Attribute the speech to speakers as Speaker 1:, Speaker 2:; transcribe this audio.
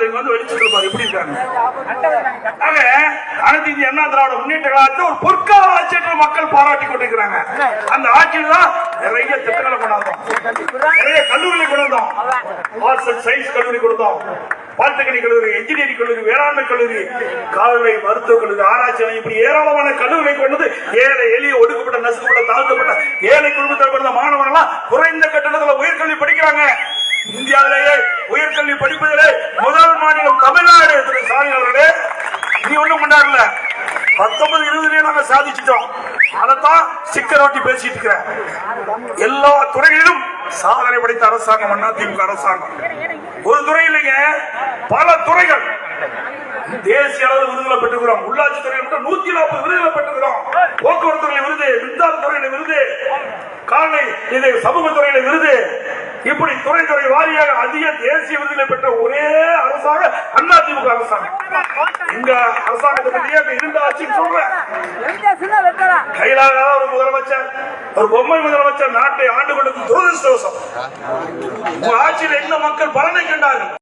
Speaker 1: ஒருத்தர் வந்து எப்படி இருக்காங்க? ஆக அனைத்து இந்திய அண்ணா திராவிட முன்னேற்ற கழகத்தை ஒரு பொற்கால மக்கள் பாராட்டி கொண்டிருக்கிறாங்க. அந்த ஆட்சியில் தான் நிறைய திட்டங்களை கொண்டாந்தோம். நிறைய கல்லூரிகளை கொண்டாந்தோம். ஆர்ட்ஸ் சயின்ஸ் கல்லூரி கொடுத்தோம். பாலிடெக்னிக் கல்லூரி இன்ஜினியரிங் கல்லூரி வேளாண்மை கல்லூரி கால்நடை மருத்துவக் கல்லூரி ஆராய்ச்சி இப்படி ஏராளமான கல்லூரிகளை கொண்டது ஏழை எளிய ஒடுக்கப்பட்ட நசுக்கப்பட்ட தாழ்த்தப்பட்ட இந்தியாவிலேயே உயர்கல்வி படிப்பதிலே முதல் மாநிலம் தமிழ்நாடு திரு ஸ்டாலின் அவர்களே நீ ஒண்ணும் கொண்டாடல பத்தொன்பது இருபதுலயே நாங்க சாதிச்சிட்டோம். அதைத்தான் சிக்கர் ஓட்டி பேசிட்டு இருக்கிற எல்லா துறைகளிலும் சாதனை படைத்த அரசாங்கம் அண்ணா திமுக அரசாங்கம். ஒரு துறை இல்லைங்க பல துறைகள். தேசிய அளவில் விருதுகளை பெற்றுக்கிறோம். உள்ளாட்சி துறையில் மட்டும் நூத்தி நாற்பது விருதுகளை பெற்றுக்கிறோம். போக்குவரத்து துறையில விருது மின்சார துறையில விருது காலை இது சமூக துறையில விருது. துறை துறை வாரியாக அதிக தேசிய விருதுகளை பெற்ற ஒரே அரசாங்கம் அண்ணா திமுக அரசாங்கம். இந்த அரசாங்கத்தை பற்றியே இப்ப இருந்த ஆட்சின்னு சொல்றேன். கையிலாக ஒரு முதலமைச்சர் ஒரு பொம்மை முதலமைச்சர் நாட்டை ஆண்டு கொண்டது துரதிருஷ்டவசம். உங்க ஆட்சியில் எந்த மக்கள் பலனை கண்டார்கள்?